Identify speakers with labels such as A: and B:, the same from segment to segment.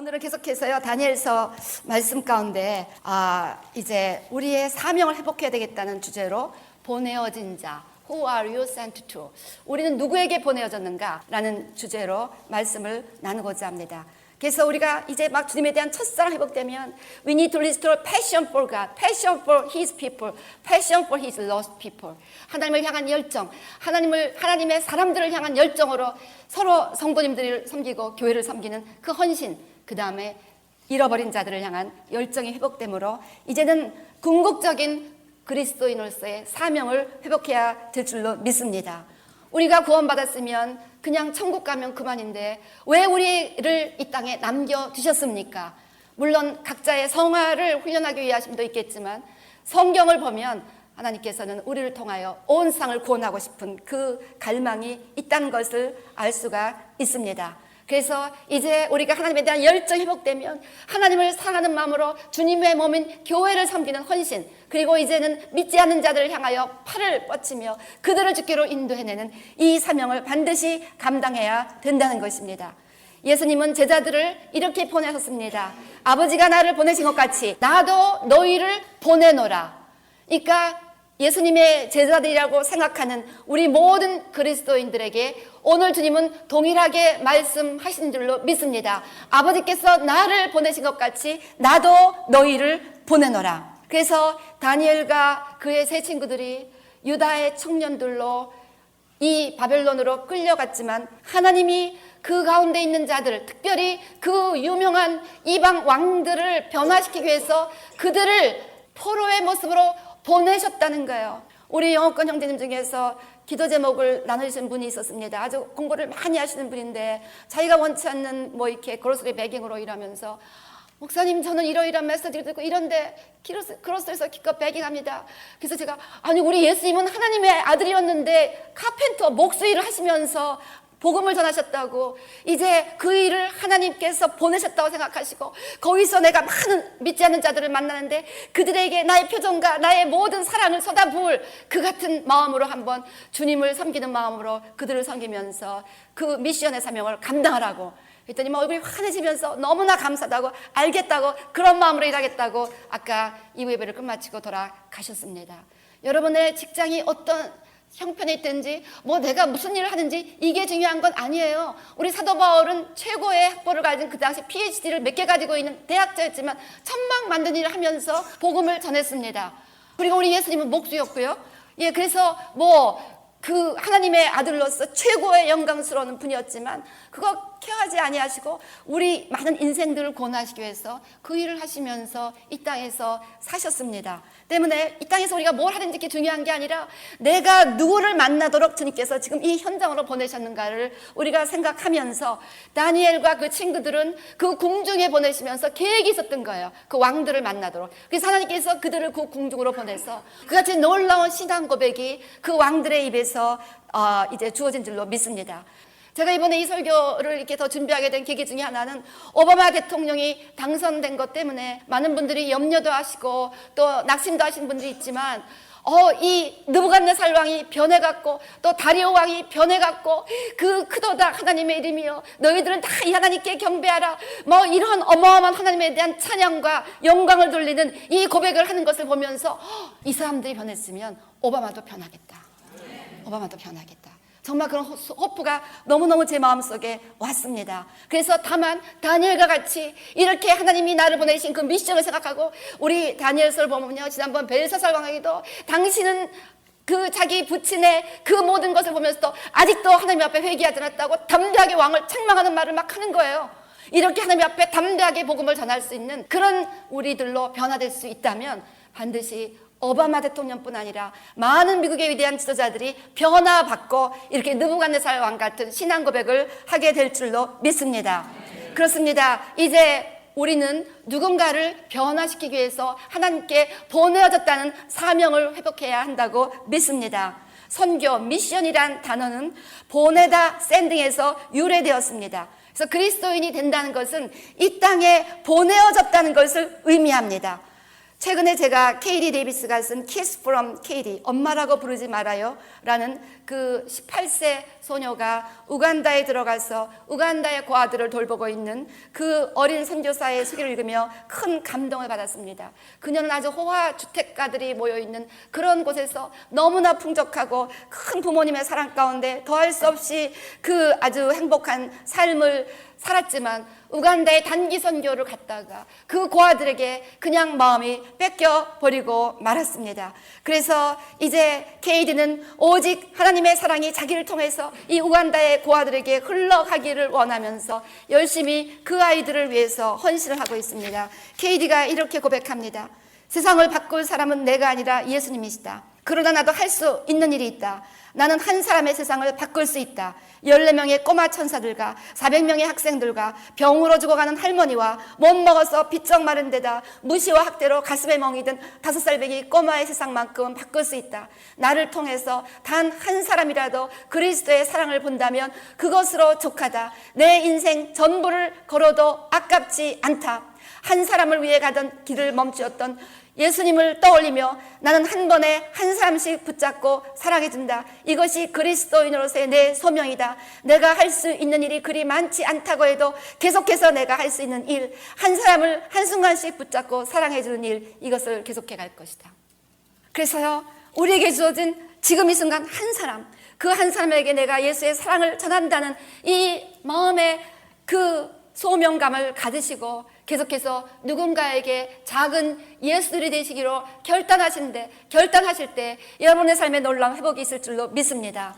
A: 오늘은 계속해서요 다니엘서 말씀 가운데 아 이제 우리의 사명을 회복해야 되겠다는 주제로 보내어진 자 Who are you sent to? 우리는 누구에게 보내어졌는가 라는 주제로 말씀을 나누고자 합니다. 그래서 우리가 이제 막 주님에 대한 첫사랑 회복되면 we need to restore passion for God, passion for His people, passion for His lost people. 하나님을 향한 열정, 하나님을 하나님의 사람들을 향한 열정으로 서로 성도님들을 섬기고 교회를 섬기는 그 헌신, 그 다음에 잃어버린 자들을 향한 열정이 회복되므로 이제는 궁극적인 그리스도인으로서의 사명을 회복해야 될 줄로 믿습니다. 우리가 구원받았으면 그냥 천국 가면 그만인데 왜 우리를 이 땅에 남겨두셨습니까? 물론 각자의 성화를 훈련하기 위하심도 있겠지만 성경을 보면 하나님께서는 우리를 통하여 온 상을 구원하고 싶은 그 갈망이 있다는 것을 알 수가 있습니다. 그래서 이제 우리가 하나님에 대한 열정이 회복되면 하나님을 사랑하는 마음으로 주님의 몸인 교회를 섬기는 헌신 그리고 이제는 믿지 않는 자들을 향하여 팔을 뻗치며 그들을 죽기로 인도해내는 이 사명을 반드시 감당해야 된다는 것입니다. 예수님은 제자들을 이렇게 보내셨습니다. 아버지가 나를 보내신 것 같이 나도 너희를 보내노라. 그러니까 예수님의 제자들이라고 생각하는 우리 모든 그리스도인들에게 오늘 주님은 동일하게 말씀하신 줄로 믿습니다. 아버지께서 나를 보내신 것 같이 나도 너희를 보내노라. 그래서 다니엘과 그의 세 친구들이 유다의 청년들로 이 바벨론으로 끌려갔지만 하나님이 그 가운데 있는 자들, 특별히 그 유명한 이방 왕들을 변화시키기 위해서 그들을 포로의 모습으로 보내셨다는 거예요. 우리 영어권 형제님 중에서 기도 제목을 나누신 분이 있었습니다. 아주 공부를 많이 하시는 분인데 자기가 원치 않는 뭐 이렇게 그로스리 배경으로 일하면서 목사님 저는 이러이러한 메시지를 듣고 이런데 크로스에서 기껏 배경합니다. 그래서 제가 아니 우리 예수님은 하나님의 아들이었는데 카펜터 목수 일을 하시면서 복음을 전하셨다고 이제 그 일을 하나님께서 보내셨다고 생각하시고 거기서 내가 많은 믿지 않는 자들을 만나는데 그들에게 나의 표정과 나의 모든 사랑을 쏟아부을 그 같은 마음으로 한번 주님을 섬기는 마음으로 그들을 섬기면서 그 미션의 사명을 감당하라고 그랬더니 막 얼굴이 환해지면서 너무나 감사하다고 알겠다고 그런 마음으로 일하겠다고 아까 이 예배를 끝마치고 돌아가셨습니다. 여러분의 직장이 어떤 형편에 있든지 뭐 내가 무슨 일을 하는지 이게 중요한 건 아니에요. 우리 사도 바울은 최고의 학벌을 가진 그 당시 PhD를 몇 개 가지고 있는 대학자였지만 천막 만든 일을 하면서 복음을 전했습니다. 그리고 우리 예수님은 목수였고요. 예, 그래서 뭐 그 하나님의 아들로서 최고의 영광스러운 분이었지만 그거 케어하지 아니하시고 우리 많은 인생들을 구원하시기 위해서 그 일을 하시면서 이 땅에서 사셨습니다. 때문에 이 땅에서 우리가 뭘 하든지 그게 중요한 게 아니라 내가 누구를 만나도록 주님께서 지금 이 현장으로 보내셨는가를 우리가 생각하면서 다니엘과 그 친구들은 그 궁중에 보내시면서 계획이 있었던 거예요. 그 왕들을 만나도록. 그래서 하나님께서 그들을 그 궁중으로 보내서 그같이 놀라운 신앙 고백이 그 왕들의 입에서 어, 이제 주어진 줄로 믿습니다. 제가 이번에 이 설교를 이렇게 더 준비하게 된 계기 중에 하나는 오바마 대통령이 당선된 것 때문에 많은 분들이 염려도 하시고 또 낙심도 하신 분들이 있지만 어, 이 느부갓네살 왕이 변해갔고 또 다리오 왕이 변해갔고 그 크도다 하나님의 이름이요. 너희들은 다 이 하나님께 경배하라. 뭐 이런 어마어마한 하나님에 대한 찬양과 영광을 돌리는 이 고백을 하는 것을 보면서 어, 이 사람들이 변했으면 오바마도 변하겠다. 오바마도 변하겠다 정말 그런 호- 호프가 너무너무 제 마음속에 왔습니다. 그래서 다만 다니엘과 같이 이렇게 하나님이 나를 보내신 그 미션을 생각하고 우리 다니엘서를 보면요. 지난번 벨사살 왕에게도 당신은 그 자기 부친의 그 모든 것을 보면서도 아직도 하나님 앞에 회개하지 않았다고 담대하게 왕을 책망하는 말을 막 하는 거예요. 이렇게 하나님 앞에 담대하게 복음을 전할 수 있는 그런 우리들로 변화될 수 있다면 반드시 오바마 대통령뿐 아니라 많은 미국의 위대한 지도자들이 변화받고 이렇게 느부갓네살 왕 같은 신앙 고백을 하게 될 줄로 믿습니다. 그렇습니다. 이제 우리는 누군가를 변화시키기 위해서 하나님께 보내어졌다는 사명을 회복해야 한다고 믿습니다. 선교, 미션이란 단어는 보내다, 샌딩에서 유래되었습니다. 그래서 그리스도인이 된다는 것은 이 땅에 보내어졌다는 것을 의미합니다. 최근에 제가 케이리 데이비스가 쓴 Kiss from Katie, 엄마라고 부르지 말아요. 라는 그 18세 소녀가 우간다에 들어가서 우간다의 고아들을 돌보고 있는 그 어린 선교사의 소개를 읽으며 큰 감동을 받았습니다. 그녀는 아주 호화 주택가들이 모여 있는 그런 곳에서 너무나 풍족하고 큰 부모님의 사랑 가운데 더할 수 없이 그 아주 행복한 삶을 살았지만 우간다에 단기 선교를 갔다가 그 고아들에게 그냥 마음이 뺏겨 버리고 말았습니다. 그래서 이제 케이디는 오직 하나님의 사랑이 자기를 통해서 이 우간다의 고아들에게 흘러가기를 원하면서 열심히 그 아이들을 위해서 헌신을 하고 있습니다. 케이디가 이렇게 고백합니다. 세상을 바꿀 사람은 내가 아니라 예수님이시다. 그러나 나도 할 수 있는 일이 있다. 나는 한 사람의 세상을 바꿀 수 있다. 14명의 꼬마 천사들과 400명의 학생들과 병으로 죽어가는 할머니와 못 먹어서 비쩍 마른 데다 무시와 학대로 가슴에 멍이 든 다섯 살배기 꼬마의 세상만큼은 바꿀 수 있다. 나를 통해서 단 한 사람이라도 그리스도의 사랑을 본다면 그것으로 족하다. 내 인생 전부를 걸어도 아깝지 않다. 한 사람을 위해 가던 길을 멈추었던 예수님을 떠올리며 나는 한 번에 한 사람씩 붙잡고 사랑해준다. 이것이 그리스도인으로서의 내 소명이다. 내가 할 수 있는 일이 그리 많지 않다고 해도 계속해서 내가 할 수 있는 일, 한 사람을 한순간씩 붙잡고 사랑해주는 일, 이것을 계속해 갈 것이다. 그래서요, 우리에게 주어진 지금 이 순간 한 사람, 그 한 사람에게 내가 예수의 사랑을 전한다는 이 마음의 그 소명감을 가지시고 계속해서 누군가에게 작은 예수들이 되시기로 결단하신데 결단하실 때 여러분의 삶에 놀라운 회복이 있을 줄로 믿습니다.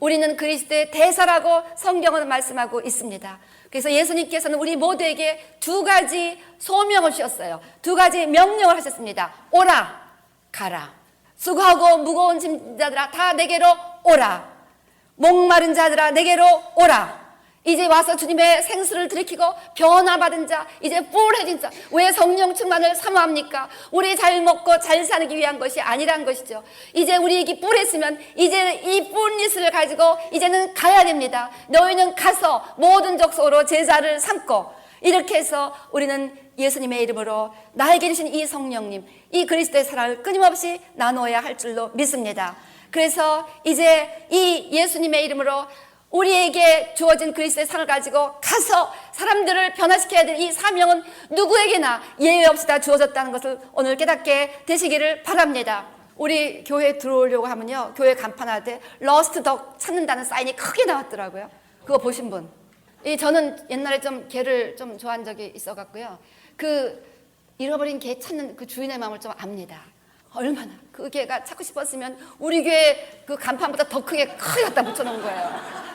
A: 우리는 그리스도의 대사라고 성경은 말씀하고 있습니다. 그래서 예수님께서는 우리 모두에게 두 가지 소명을 주셨어요. 두 가지 명령을 하셨습니다. 오라, 가라. 수고하고 무거운 짐자들아 다 내게로 오라. 목마른 자들아 내게로 오라. 이제 와서 주님의 생수를 들이키고 변화받은 자, 이제 뿔해진 자. 왜 성령 충만을 사모합니까? 우리 잘 먹고 잘 사기 위한 것이 아니란 것이죠. 이제 우리에게 뿔했으면 이제 이 뿔잇을 가지고 이제는 가야 됩니다. 너희는 가서 모든 족속으로 제자를 삼고 이렇게 해서 우리는 예수님의 이름으로 나에게 주신 이 성령님, 이 그리스도의 사랑을 끊임없이 나눠야 할 줄로 믿습니다. 그래서 이제 이 예수님의 이름으로 우리에게 주어진 그리스도의 상을 가지고 가서 사람들을 변화시켜야 될 이 사명은 누구에게나 예외 없이 다 주어졌다는 것을 오늘 깨닫게 되시기를 바랍니다. 우리 교회 들어오려고 하면요. 교회 간판할 때 러스트 덕 찾는다는 사인이 크게 나왔더라고요. 그거 보신 분. 이 저는 옛날에 좀 개를 좀 좋아한 적이 있어 갖고요. 그 잃어버린 개 찾는 그 주인의 마음을 좀 압니다. 얼마나 그 개가 찾고 싶었으면 우리 교회 그 간판보다 더 크게 크게 갖다 붙여 놓은 거예요.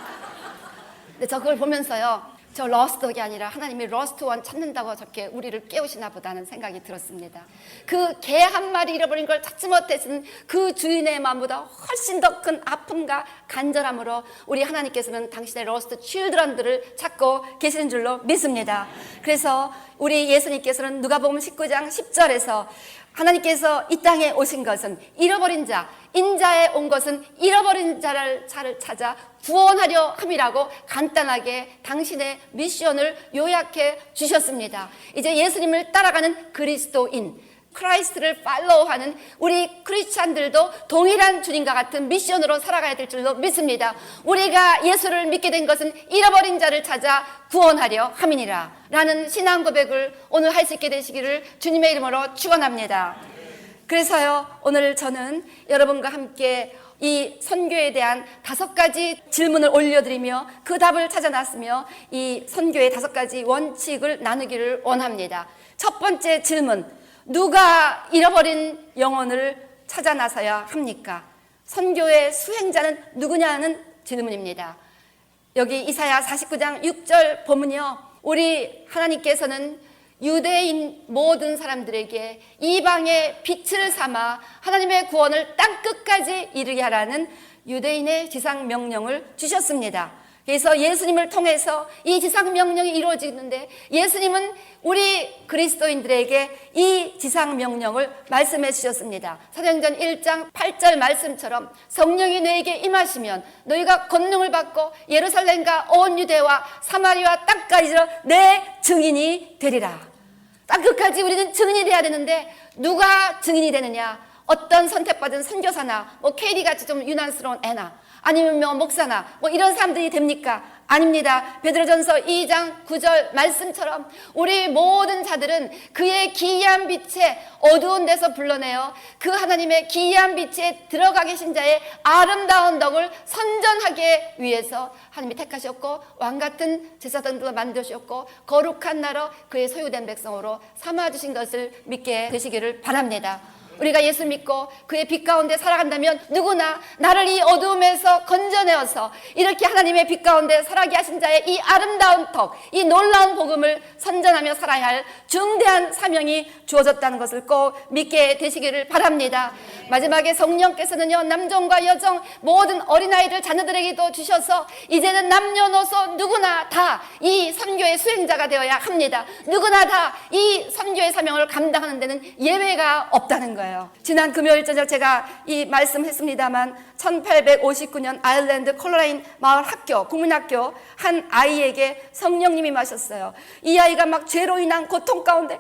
A: 근데 저 그걸 보면서요. 저 러스트가 아니라 하나님이 러스트 원 찾는다고 저렇게 우리를 깨우시나 보다는 생각이 들었습니다. 그 개 한 마리 잃어버린 걸 찾지 못했은 그 주인의 마음보다 훨씬 더 큰 아픔과 간절함으로 우리 하나님께서는 당신의 러스트 칠드런들을 찾고 계시는 줄로 믿습니다. 그래서 우리 예수님께서는 누가복음 19장 10절에서 하나님께서 이 땅에 오신 것은 잃어버린 자, 인자에 온 것은 잃어버린 자를 찾아 구원하려 함이라고 간단하게 당신의 미션을 요약해 주셨습니다. 이제 예수님을 따라가는 그리스도인 크라이스트를 팔로우하는 우리 크리스찬들도 동일한 주님과 같은 미션으로 살아가야 될 줄로 믿습니다. 우리가 예수를 믿게 된 것은 잃어버린 자를 찾아 구원하려 함이니라 라는 신앙 고백을 오늘 할 수 있게 되시기를 주님의 이름으로 축원합니다. 그래서요 오늘 저는 여러분과 함께 이 선교에 대한 다섯 가지 질문을 올려드리며 그 답을 찾아 나왔으며 이 선교의 다섯 가지 원칙을 나누기를 원합니다. 첫 번째 질문 누가 잃어버린 영혼을 찾아 나서야 합니까? 선교의 수행자는 누구냐는 질문입니다. 여기 이사야 49장 6절 보면요. 우리 하나님께서는 유대인 모든 사람들에게 이방의 빛을 삼아 하나님의 구원을 땅 끝까지 이르게 하라는 유대인의 지상 명령을 주셨습니다. 그래서 예수님을 통해서 이 지상 명령이 이루어지는데 예수님은 우리 그리스도인들에게 이 지상 명령을 말씀해 주셨습니다. 사도행전 1장 8절 말씀처럼 성령이 너에게 임하시면 너희가 권능을 받고 예루살렘과 온 유대와 사마리아 땅까지 내 증인이 되리라. 땅 끝까지 우리는 증인이 돼야 되는데 누가 증인이 되느냐? 어떤 선택받은 선교사나 뭐 케이리 같이 좀 유난스러운 애나 아니면 뭐 목사나 뭐 이런 사람들이 됩니까? 아닙니다. 베드로전서 2장 9절 말씀처럼 우리 모든 자들은 그의 기이한 빛에 어두운 데서 불러내어 그 하나님의 기이한 빛에 들어가 계신 자의 아름다운 덕을 선전하게 위해서 하나님이 택하셨고 왕 같은 제사장들로 만드셨고 거룩한 나라 그의 소유된 백성으로 삼아 주신 것을 믿게 되시기를 바랍니다. 우리가 예수 믿고 그의 빛 가운데 살아간다면 누구나 나를 이 어두움에서 건져내어서 이렇게 하나님의 빛 가운데 살아게 하신 자의 이 아름다운 덕, 이 놀라운 복음을 선전하며 살아야 할 중대한 사명이 주어졌다는 것을 꼭 믿게 되시기를 바랍니다. 마지막에 성령께서는요, 남종과 여종 모든 어린아이들 자녀들에게도 주셔서 이제는 남녀노소 누구나 다 이 선교의 수행자가 되어야 합니다. 누구나 다 이 선교의 사명을 감당하는 데는 예외가 없다는 거예요. 지난 금요일 저녁 제가 이 말씀했습니다만 1859년 아일랜드 콜로라인 마을 학교 국민학교 한 아이에게 성령님이 마셨어요. 이 아이가 막 죄로 인한 고통 가운데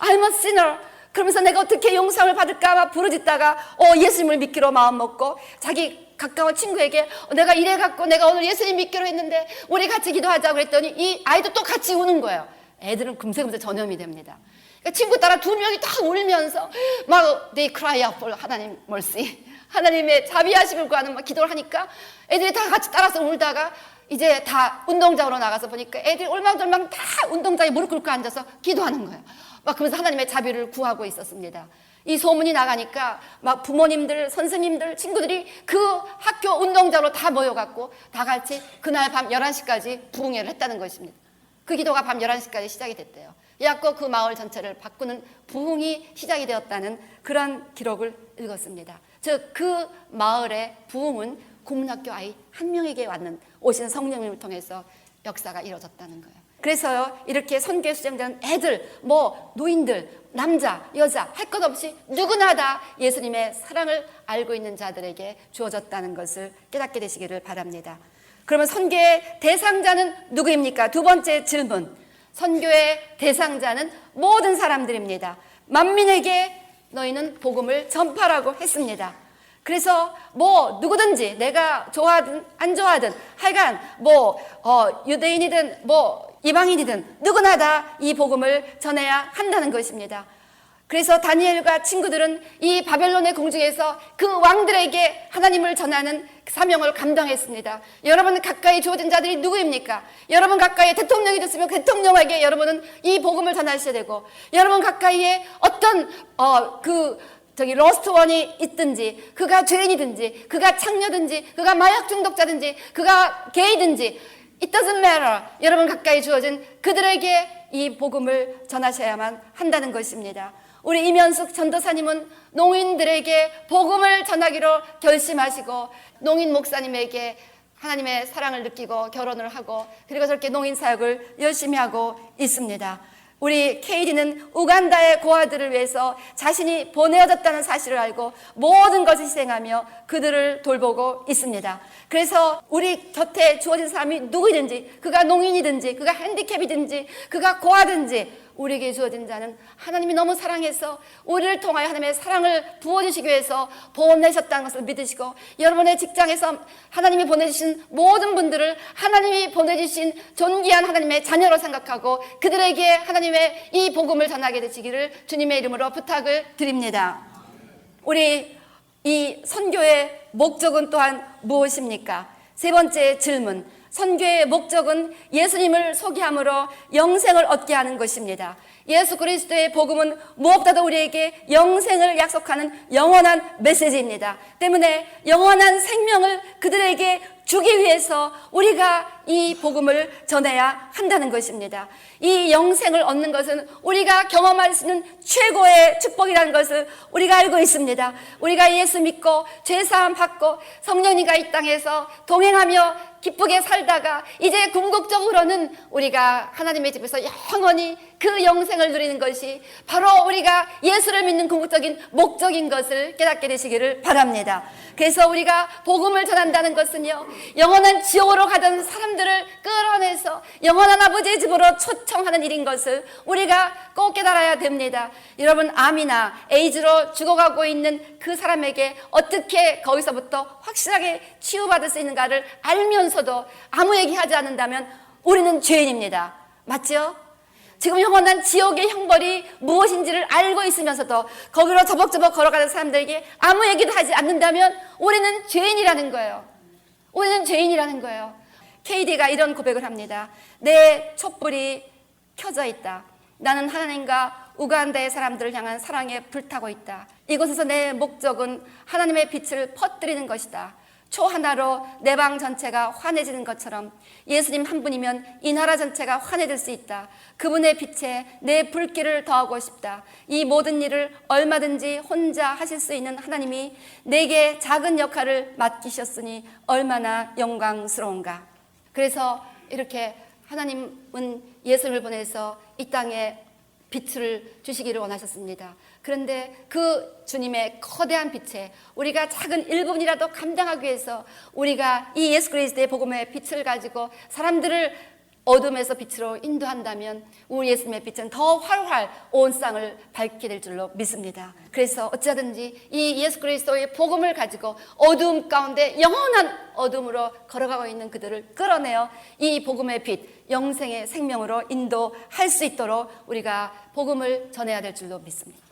A: I'm a sinner. 그러면서 내가 어떻게 용서를 받을까 막 부르짖다가 어 예수님을 믿기로 마음 먹고 자기 가까운 친구에게 어, 내가 이래 갖고 내가 오늘 예수님 믿기로 했는데 우리 같이 기도하자고 그랬더니 이 아이도 또 같이 우는 거예요. 애들은 금세금세 전염이 됩니다. 그러니까 친구 따라 두 명이 다 울면서 막 they cry out for 하나님 mercy 하나님의 자비하심을 구하는 막 기도를 하니까 애들이 다 같이 따라서 울다가 이제 다 운동장으로 나가서 보니까 애들이 올망졸망 다 운동장에 무릎 꿇고 앉아서 기도하는 거예요. 막 그러면서 하나님의 자비를 구하고 있었습니다. 이 소문이 나가니까 막 부모님들, 선생님들, 친구들이 그 학교 운동장으로 다 모여갖고 다 같이 그날 밤 11시까지 부흥회를 했다는 것입니다. 그 기도가 밤 11시까지 시작이 됐대요. 그래갖고 그 마을 전체를 바꾸는 부흥이 시작이 되었다는 그런 기록을 읽었습니다. 즉, 그 마을의 부흥은 국민학교 아이 한 명에게 왔는 오신 성령님을 통해서 역사가 이루어졌다는 거예요. 그래서요, 이렇게 선교 수장자는 애들, 뭐, 노인들, 남자, 여자, 할 것 없이 누구나 다 예수님의 사랑을 알고 있는 자들에게 주어졌다는 것을 깨닫게 되시기를 바랍니다. 그러면 선교의 대상자는 누구입니까? 두 번째 질문. 선교의 대상자는 모든 사람들입니다. 만민에게 너희는 복음을 전파라고 했습니다. 그래서 뭐 누구든지 내가 좋아하든 안 좋아하든 하여간 뭐 어, 유대인이든 뭐 이방인이든 누구나 다 이 복음을 전해야 한다는 것입니다. 그래서 다니엘과 친구들은 이 바벨론의 궁중에서 그 왕들에게 하나님을 전하는 사명을 감당했습니다. 여러분 가까이 주어진 자들이 누구입니까? 여러분 가까이에 대통령이 됐으면 그 대통령에게 여러분은 이 복음을 전하셔야 되고 여러분 가까이에 어떤 어 그 저기 러스트원이 있든지 그가 죄인이든지 그가 창녀든지 그가 마약 중독자든지 그가 게이든지 it doesn't matter. 여러분 가까이 주어진 그들에게 이 복음을 전하셔야만 한다는 것입니다. 우리 이면숙 전도사님은 농인들에게 복음을 전하기로 결심하시고 농인 목사님에게 하나님의 사랑을 느끼고 결혼을 하고 그리고 저렇게 농인 사역을 열심히 하고 있습니다. 우리 케이리는 우간다의 고아들을 위해서 자신이 보내어졌다는 사실을 알고 모든 것을 희생하며 그들을 돌보고 있습니다. 그래서 우리 곁에 주어진 사람이 누구든지 그가 농인이든지 그가 핸디캡이든지 그가 고아든지 우리에게 주어진 자는 하나님이 너무 사랑해서 우리를 통하여 하나님의 사랑을 부어주시기 위해서 보내셨다는 것을 믿으시고 여러분의 직장에서 하나님이 보내주신 모든 분들을 하나님이 보내주신 존귀한 하나님의 자녀로 생각하고 그들에게 하나님의 이 복음을 전하게 되시기를 주님의 이름으로 부탁을 드립니다. 우리 이 선교의 목적은 또한 무엇입니까? 세 번째 질문. 선교의 목적은 예수님을 소개함으로 영생을 얻게 하는 것입니다. 예수 그리스도의 복음은 무엇보다도 우리에게 영생을 약속하는 영원한 메시지입니다. 때문에 영원한 생명을 그들에게 주기 위해서 우리가 이 복음을 전해야 한다는 것입니다. 이 영생을 얻는 것은 우리가 경험할 수 있는 최고의 축복이라는 것을 우리가 알고 있습니다. 우리가 예수 믿고 죄사함 받고 성령님과 이 땅에서 동행하며 기쁘게 살다가 이제 궁극적으로는 우리가 하나님의 집에서 영원히 그 영생을 누리는 것이 바로 우리가 예수를 믿는 궁극적인 목적인 것을 깨닫게 되시기를 바랍니다. 그래서 우리가 복음을 전한다는 것은요, 영원한 지옥으로 가던 사람들을 끌어내서 영원한 아버지의 집으로 초청하는 일인 것을 우리가 꼭 깨달아야 됩니다. 여러분, 암이나 에이즈로 죽어가고 있는 그 사람에게 어떻게 거기서부터 확실하게 치유받을 수 있는가를 알면서도 아무 얘기하지 않는다면 우리는 죄인입니다. 맞죠? 지금 영원한 지옥의 형벌이 무엇인지를 알고 있으면서도 거기로 저벅저벅 걸어가는 사람들에게 아무 얘기도 하지 않는다면 우리는 죄인이라는 거예요. 우리는 죄인이라는 거예요. KD가 이런 고백을 합니다. 내 촛불이 켜져 있다. 나는 하나님과 우간다의 사람들을 향한 사랑에 불타고 있다. 이곳에서 내 목적은 하나님의 빛을 퍼뜨리는 것이다. 초 하나로 내 방 전체가 환해지는 것처럼 예수님 한 분이면 이 나라 전체가 환해질 수 있다. 그분의 빛에 내 불길을 더하고 싶다. 이 모든 일을 얼마든지 혼자 하실 수 있는 하나님이 내게 작은 역할을 맡기셨으니 얼마나 영광스러운가. 그래서 이렇게 하나님은 예수를 보내서 이 땅에 빛을 주시기를 원하셨습니다. 그런데 그 주님의 거대한 빛에 우리가 작은 일부분이라도 감당하기 위해서 우리가 이 예수 그리스도의 복음의 빛을 가지고 사람들을 어둠에서 빛으로 인도한다면 우리 예수님의 빛은 더 활활 온 땅을 밝게 될 줄로 믿습니다. 그래서 어찌하든지 이 예수 그리스도의 복음을 가지고 어둠 가운데 영원한 어둠으로 걸어가고 있는 그들을 끌어내어 이 복음의 빛, 영생의 생명으로 인도할 수 있도록 우리가 복음을 전해야 될 줄로 믿습니다.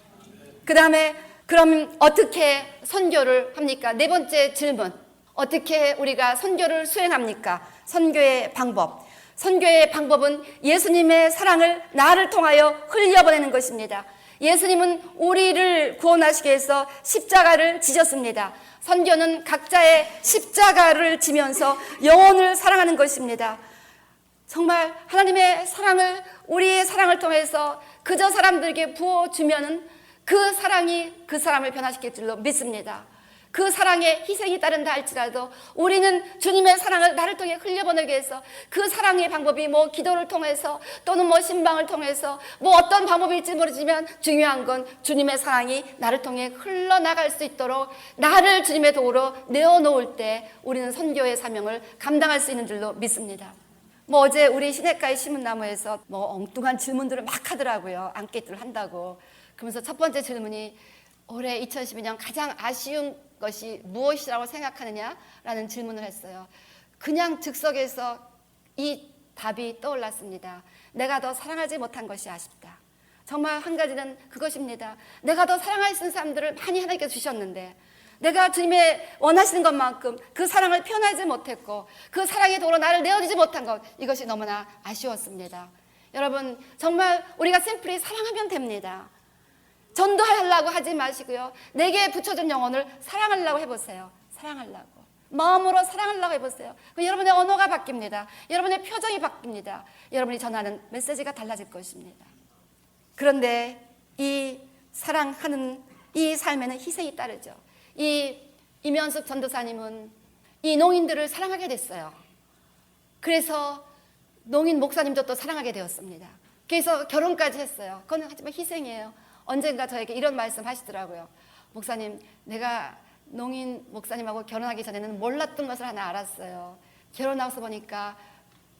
A: 그 다음에 그럼 어떻게 선교를 합니까? 네 번째 질문. 어떻게 우리가 선교를 수행합니까? 선교의 방법. 선교의 방법은 예수님의 사랑을 나를 통하여 흘려보내는 것입니다. 예수님은 우리를 구원하시기 위해서 십자가를 지셨습니다. 선교는 각자의 십자가를 지면서 영혼을 사랑하는 것입니다. 정말 하나님의 사랑을 우리의 사랑을 통해서 그저 사람들에게 부어주면은 그 사랑이 그 사람을 변화시킬 줄로 믿습니다. 그 사랑에 희생이 따른다 할지라도 우리는 주님의 사랑을 나를 통해 흘려보내기 위해서 그 사랑의 방법이 뭐 기도를 통해서 또는 뭐 신방을 통해서 뭐 어떤 방법일지 모르지만 중요한 건 주님의 사랑이 나를 통해 흘러나갈 수 있도록 나를 주님의 도구로 내어놓을 때 우리는 선교의 사명을 감당할 수 있는 줄로 믿습니다. 뭐 어제 우리 시내가의 신문나무에서 뭐 엉뚱한 질문들을 막 하더라고요. 안깨들을 한다고. 그러면서 첫 번째 질문이 올해 2012년 가장 아쉬운 것이 무엇이라고 생각하느냐라는 질문을 했어요. 그냥 즉석에서 이 답이 떠올랐습니다. 내가 더 사랑하지 못한 것이 아쉽다. 정말 한 가지는 그것입니다. 내가 더 있는 사람들을 많이 하나님께서 주셨는데 내가 주님의 원하시는 것만큼 그 사랑을 표현하지 못했고 그 사랑의 도로 나를 내어주지 못한 것 이것이 너무나 아쉬웠습니다. 여러분 정말 우리가 심플히 사랑하면 됩니다. 전도하려고 하지 마시고요. 내게 붙여준 영혼을 사랑하려고 해보세요. 사랑하려고. 마음으로 사랑하려고 해보세요. 그럼 여러분의 언어가 바뀝니다. 여러분의 표정이 바뀝니다. 여러분이 전하는 메시지가 달라질 것입니다. 그런데 이 사랑하는 이 삶에는 희생이 따르죠. 이 이면숙 전도사님은 이 농인들을 사랑하게 됐어요. 그래서 농인 목사님도 또 사랑하게 되었습니다. 그래서 결혼까지 했어요. 그건 하지만 희생이에요. 언젠가 저에게 이런 말씀 하시더라고요. 목사님, 내가 농인 목사님하고 결혼하기 전에는 몰랐던 것을 하나 알았어요. 결혼하고서 보니까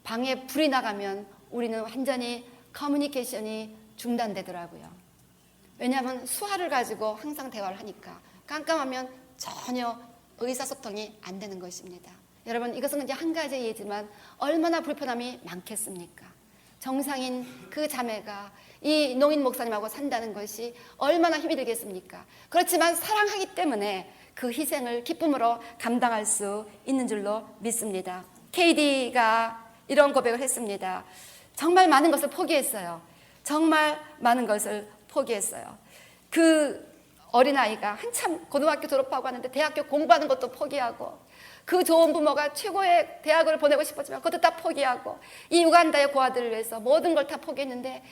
A: 방에 불이 나가면 우리는 완전히 커뮤니케이션이 중단되더라고요. 왜냐하면 수화를 가지고 항상 대화를 하니까 깜깜하면 전혀 의사소통이 안 되는 것입니다. 여러분 이것은 이제 한 가지 예지만 얼마나 불편함이 많겠습니까? 정상인 그 자매가 이 농인 목사님하고 산다는 것이 얼마나 힘이 들겠습니까? 그렇지만 사랑하기 때문에 그 희생을 기쁨으로 감당할 수 있는 줄로 믿습니다. KD가 이런 고백을 했습니다. 정말 많은 것을 포기했어요. 정말 많은 것을 포기했어요. 그 어린아이가 한참 고등학교 졸업하고 하는데 대학교 공부하는 것도 포기하고 그 좋은 부모가 최고의 대학을 보내고 싶었지만 그것도 다 포기하고 이 우간다의 고아들을 위해서 모든 걸 다 포기했는데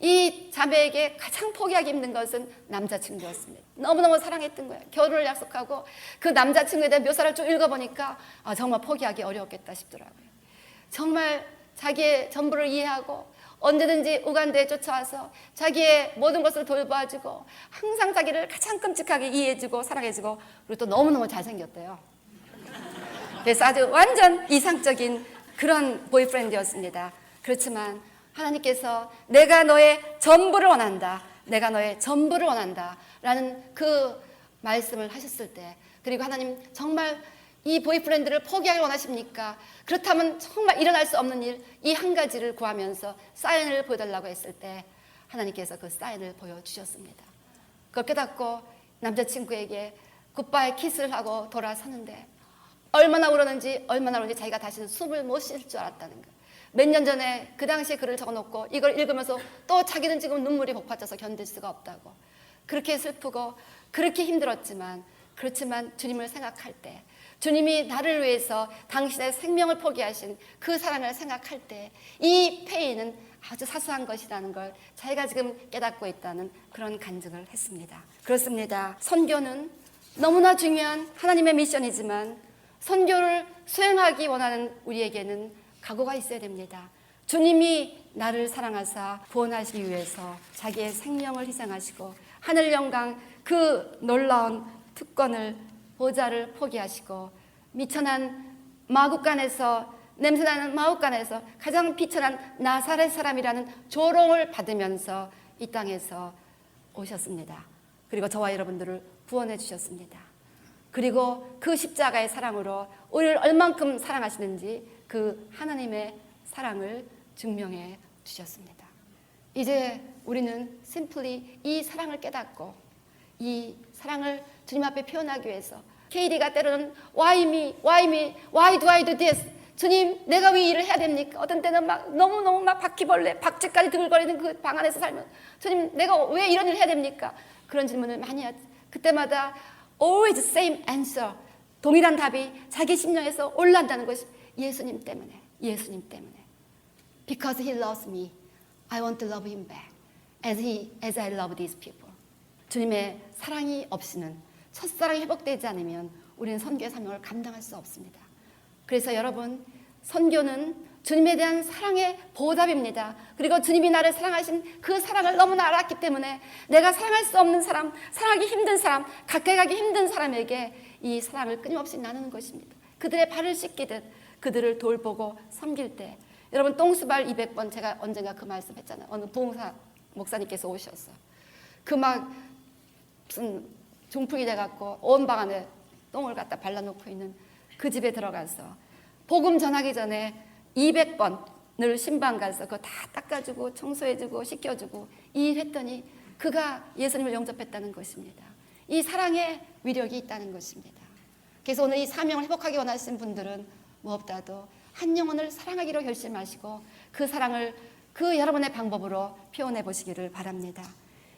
A: 이 자매에게 가장 포기하기 힘든 것은 남자친구였습니다. 너무너무 사랑했던 거예요. 결혼을 약속하고 그 남자친구에 대한 묘사를 쭉 읽어보니까 아, 정말 포기하기 어려웠겠다 싶더라고요. 정말 자기의 전부를 이해하고 언제든지 우간다에 쫓아와서 자기의 모든 것을 돌봐주고 항상 자기를 가장 끔찍하게 이해해주고 사랑해주고 그리고 또 너무너무 잘생겼대요. 그래서 아주 완전 이상적인 그런 보이프렌드였습니다. 그렇지만 하나님께서 내가 너의 전부를 원한다. 내가 너의 전부를 원한다. 라는 그 말씀을 하셨을 때 그리고 하나님 정말 이 보이프렌드를 포기하길 원하십니까? 그렇다면 정말 일어날 수 없는 일, 이 한 가지를 구하면서 사인을 보여달라고 했을 때 하나님께서 그 사인을 보여주셨습니다. 그걸 깨닫고 남자친구에게 굿바이 키스를 하고 돌아서는데 얼마나 울었는지 얼마나 울었는지 자기가 다시는 숨을 못 쉴 줄 알았다는 거. 몇 년 전에 그 당시에 글을 적어놓고 이걸 읽으면서 또 자기는 지금 눈물이 복받쳐서 견딜 수가 없다고. 그렇게 슬프고 그렇게 힘들었지만 그렇지만 주님을 생각할 때 주님이 나를 위해서 당신의 생명을 포기하신 그 사랑을 생각할 때 이 페인은 아주 사소한 것이라는 걸 자기가 지금 깨닫고 있다는 그런 간증을 했습니다. 그렇습니다. 선교는 너무나 중요한 하나님의 미션이지만 선교를 수행하기 원하는 우리에게는 각오가 있어야 됩니다. 주님이 나를 사랑하사 구원하시기 위해서 자기의 생명을 희생하시고 하늘 영광 그 놀라운 특권을 보좌를 포기하시고 미천한 마국간에서 냄새나는 마국간에서 가장 비천한 나사렛 사람이라는 조롱을 받으면서 이 땅에서 오셨습니다. 그리고 저와 여러분들을 구원해 주셨습니다. 그리고 그 십자가의 사랑으로 우리를 얼만큼 사랑하시는지 그 하나님의 사랑을 증명해 주셨습니다. 이제 우리는 심플리 이 사랑을 깨닫고 이 사랑을 주님 앞에 표현하기 위해서 케이디가 때로는 why me, why me, why do I do this? 주님, 내가 왜 일을 해야 됩니까? 어떤 때는 막 너무너무 막 바퀴벌레, 박쥐까지 등글거리는 그 방 안에서 살면 주님, 내가 왜 이런 일을 해야 됩니까? 그런 질문을 많이 하지. 그때마다 always same answer. 동일한 답이 자기 심령에서 올라온다는 것이 예수님 때문에, 예수님 때문에. Because he loves me, I want to love him back as he as I love these people. 주님의 사랑이 없이는 첫사랑이 회복되지 않으면 우리는 선교의 사명을 감당할 수 없습니다. 그래서 여러분 선교는 주님에 대한 사랑의 보답입니다. 그리고 주님이 나를 사랑하신 그 사랑을 너무나 알았기 때문에 내가 사랑할 수 없는 사람, 사랑하기 힘든 사람, 가까이 가기 힘든 사람에게 이 사랑을 끊임없이 나누는 것입니다. 그들의 발을 씻기듯 그들을 돌보고 섬길 때 여러분 똥수발 200번 제가 언젠가 그 말씀했잖아요. 어느 부흥사 목사님께서 오셔서 그 막 무슨 중풍이 돼갖고 온 방 안에 똥을 갖다 발라놓고 있는 그 집에 들어가서 복음 전하기 전에 200번을 신방 가서 그거 다 닦아주고 청소해주고 씻겨주고 이 일했더니 그가 예수님을 영접했다는 것입니다. 이 사랑의 위력이 있다는 것입니다. 그래서 오늘 이 사명을 회복하기 원하시는 분들은 무엇보다도 한 영혼을 사랑하기로 결심하시고 그 사랑을 그 여러분의 방법으로 표현해 보시기를 바랍니다.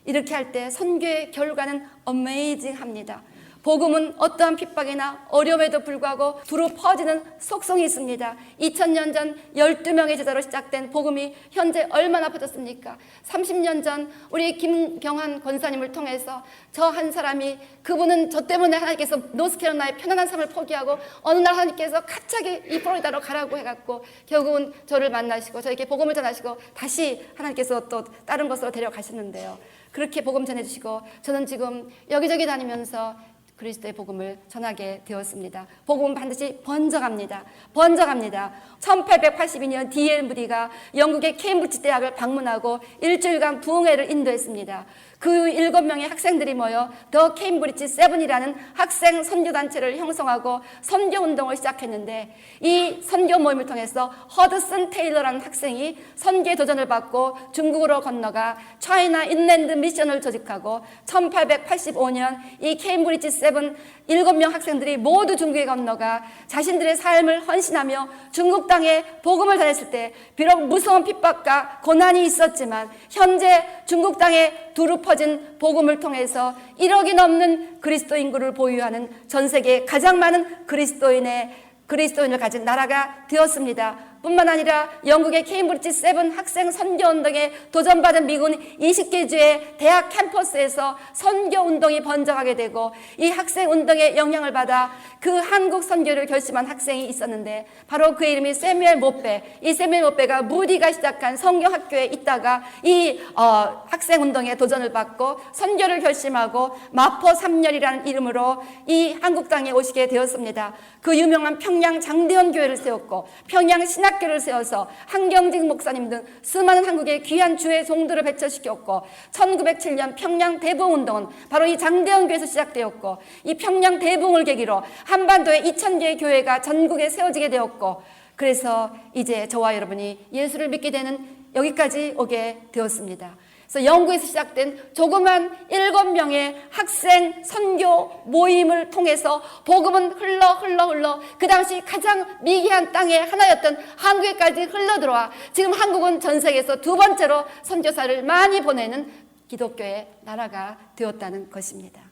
A: 이렇게 할 때 선교의 결과는 어메이징합니다. 복음은 어떠한 핍박이나 어려움에도 불구하고 두루 퍼지는 속성이 있습니다. 2000년 전 12명의 제자로 시작된 복음이 현재 얼마나 퍼졌습니까? 30년 전 우리 김경환 권사님을 통해서 저 한 사람이 그분은 저 때문에 하나님께서 노스캐롤라의 편안한 삶을 포기하고 어느 날 하나님께서 갑자기 이 플로리다로 가라고 해갖고 결국은 저를 만나시고 저에게 복음을 전하시고 다시 하나님께서 또 다른 곳으로 데려가시는데요. 그렇게 복음 전해주시고 저는 지금 여기저기 다니면서 그리스도의 복음을 전하게 되었습니다. 복음은 반드시 번져갑니다. 번져갑니다. 1882년 D.L. 무디가 영국의 케임브리지 대학을 방문하고 일주일간 부흥회를 인도했습니다. 그 일곱 명의 학생들이 모여 더 케임브리지 세븐이라는 학생 선교 단체를 형성하고 선교 운동을 시작했는데 이 선교 모임을 통해서 허드슨 테일러라는 학생이 선교의 도전을 받고 중국으로 건너가 차이나 인랜드 미션을 조직하고 1885년 이 케임브리지 세븐 일곱 명 학생들이 모두 중국에 건너가 자신들의 삶을 헌신하며 중국 땅에 복음을 전했을 때 비록 무서운 핍박과 고난이 있었지만 현재 중국 땅에 두루 퍼진 복음을 통해서 1억이 넘는 그리스도 인 구를 보유하는 전 세계 가장 많은 그리스도인의 그리스도인을 가진 나라가 되었습니다. 뿐만 아니라 영국의 케임브리지 세븐 학생 선교 운동에 도전받은 미군 20개 주의 대학 캠퍼스에서 선교 운동이 번져가게 되고 이 학생 운동의 영향을 받아 그 한국 선교를 결심한 학생이 있었는데 바로 그의 이름이 세뮤엘 모페. 이 세뮤엘 모페가 무디가 시작한 선교 학교에 있다가 이 어, 학생 운동에 도전을 받고 선교를 결심하고 마포 삼열이라는 이름으로 이 한국 땅에 오시게 되었습니다. 그 유명한 평양 장대원 교회를 세웠고 평양 신학 교를 세워서 한경직 목사님 등 수많은 한국의 귀한 주의 종들을 배쳐시켰고 1907년 평양 대붕 운동은 바로 이 장대원 교회에서 시작되었고 이 평양 대붕을 계기로 한반도에 2,000개의 교회가 전국에 세워지게 되었고 그래서 이제 저와 여러분이 예수를 믿게 되는 여기까지 오게 되었습니다. 그래서 영국에서 시작된 조그만 일곱 명의 학생 선교 모임을 통해서 복음은 흘러 흘러 흘러 그 당시 가장 미개한 땅의 하나였던 한국에까지 흘러 들어와 지금 한국은 전 세계에서 두 번째로 선교사를 많이 보내는 기독교의 나라가 되었다는 것입니다.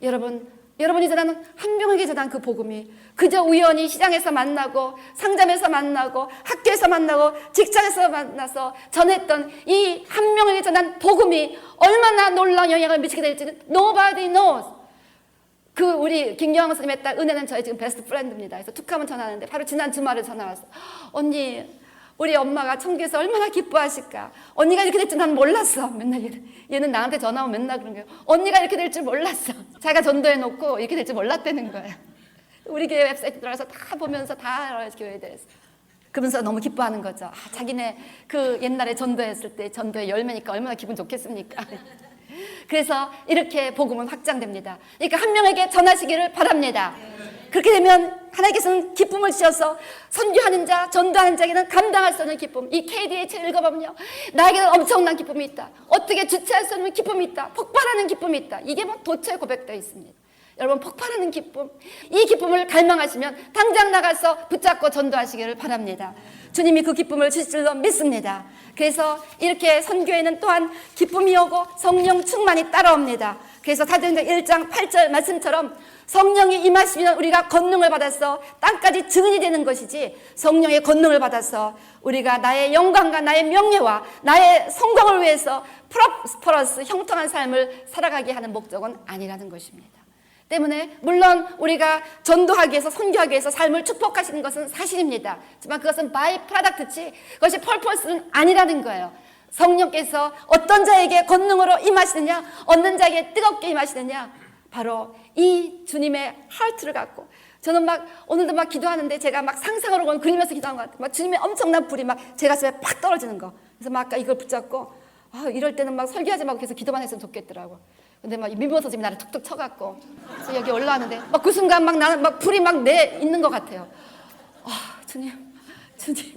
A: 여러분, 여러분이 전하는 한 명에게 전한 그 복음이 그저 우연히 시장에서 만나고 상점에서 만나고 학교에서 만나고 직장에서 만나서 전했던 이 한 명에게 전한 복음이 얼마나 놀라운 영향을 미치게 될지는 nobody knows. 그 우리 김경환 선생님의 딸 은혜는 저희 지금 베스트 프렌드입니다. 그래서 툭하면 전화하는데 바로 지난 주말에 전화 왔어. 언니 우리 엄마가 청주에서 얼마나 기뻐하실까. 언니가 이렇게 될 줄 난 몰랐어. 맨날 얘는, 얘는 나한테 전화하면 맨날 그런 거예요. 언니가 이렇게 될 줄 몰랐어. 자기가 전도해 놓고 이렇게 될 줄 몰랐다는 거예요. 우리 교회 웹사이트 들어가서 다 보면서 다 교회에 대해서. 그러면서 너무 기뻐하는 거죠. 아, 자기네 그 옛날에 전도했을 때 전도의 열매니까 얼마나 기분 좋겠습니까? 그래서 이렇게 복음은 확장됩니다. 그러니까 한 명에게 전하시기를 바랍니다. 그렇게 되면 하나님께서는 기쁨을 주셔서 선교하는 자, 전도하는 자에게는 감당할 수 없는 기쁨. 이 KDH를 읽어보면요. 나에게는 엄청난 기쁨이 있다. 어떻게 주체할 수 없는 기쁨이 있다. 폭발하는 기쁨이 있다. 이게 뭐 도처에 고백되어 있습니다. 여러분 폭발하는 기쁨. 이 기쁨을 갈망하시면 당장 나가서 붙잡고 전도하시기를 바랍니다. 주님이 그 기쁨을 주실 줄로 믿습니다. 그래서 이렇게 선교에는 또한 기쁨이 오고 성령 충만이 따라옵니다. 그래서 사도행전 1장 8절 말씀처럼 성령이 임하시면 우리가 권능을 받아서 땅까지 증인이 되는 것이지 성령의 권능을 받아서 우리가 나의 영광과 나의 명예와 나의 성공을 위해서 프로스퍼러스 형통한 삶을 살아가게 하는 목적은 아니라는 것입니다. 때문에 물론 우리가 전도하기 위해서 선교하기 위해서 삶을 축복하시는 것은 사실입니다. 하지만 그것은 바이 프라덕트지 그것이 펄펄스는 아니라는 거예요. 성령께서 어떤 자에게 권능으로 임하시느냐 얻는 자에게 뜨겁게 임하시느냐 바로 이 주님의 하트를 갖고 저는 막 오늘도 막 기도하는데 제가 막 상상으로 건 그리면서 기도한 것 같아요. 막 주님의 엄청난 불이 막 제 가슴에 팍 떨어지는 거. 그래서 막 이걸 붙잡고 아 이럴 때는 막 설교하지 말고 계속 기도만 했으면 좋겠더라고. 근데 막 밀면서 지금 나를 툭툭 쳐갖고 그래서 여기 올라왔는데 막 그 순간 막 나는 막 불이 막 내 있는 것 같아요. 아 주님, 주님,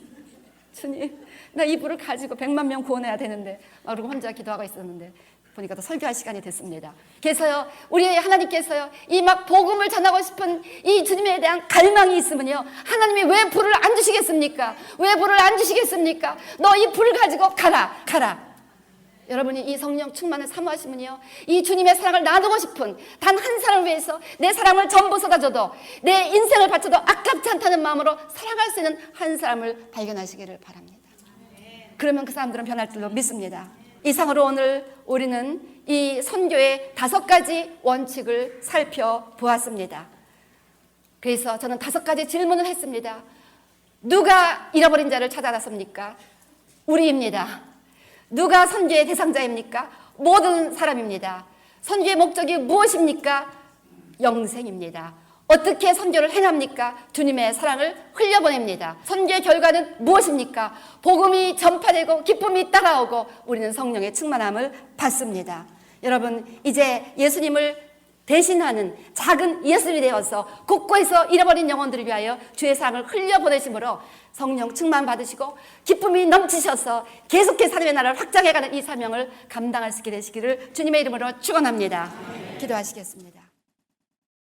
A: 주님, 나 이 불을 가지고 백만 명 구원해야 되는데 막 그러고 혼자 기도하고 있었는데 보니까 또 설교할 시간이 됐습니다. 그래서요, 우리 하나님께서요, 이 막 복음을 전하고 싶은 이 주님에 대한 갈망이 있으면요, 하나님이 왜 불을 안 주시겠습니까? 왜 불을 안 주시겠습니까? 너 이 불을 가지고 가라, 가라. 여러분이 이 성령 충만을 사모하시면요. 이 주님의 사랑을 나누고 싶은 단 한 사람을 위해서 내 사랑을 전부 쏟아줘도 내 인생을 바쳐도 아깝지 않다는 마음으로 사랑할 수 있는 한 사람을 발견하시기를 바랍니다. 그러면 그 사람들은 변할 줄로 믿습니다. 이상으로 오늘 우리는 이 선교의 다섯 가지 원칙을 살펴보았습니다. 그래서 저는 다섯 가지 질문을 했습니다. 누가 잃어버린 자를 찾아갔습니까? 우리입니다. 누가 선교의 대상자입니까? 모든 사람입니다. 선교의 목적이 무엇입니까? 영생입니다. 어떻게 선교를 행합니까? 주님의 사랑을 흘려보냅니다. 선교의 결과는 무엇입니까? 복음이 전파되고 기쁨이 따라오고 우리는 성령의 충만함을 받습니다. 여러분, 이제 예수님을 대신하는 작은 예술이 되어서 곳곳에서 잃어버린 영혼들을 위하여 주의 사랑을 흘려보내심으로 성령 충만 받으시고 기쁨이 넘치셔서 계속해서 하나님의 나라를 확장해가는 이 사명을 감당할 수 있게 되시기를 주님의 이름으로 축원합니다. 기도하시겠습니다.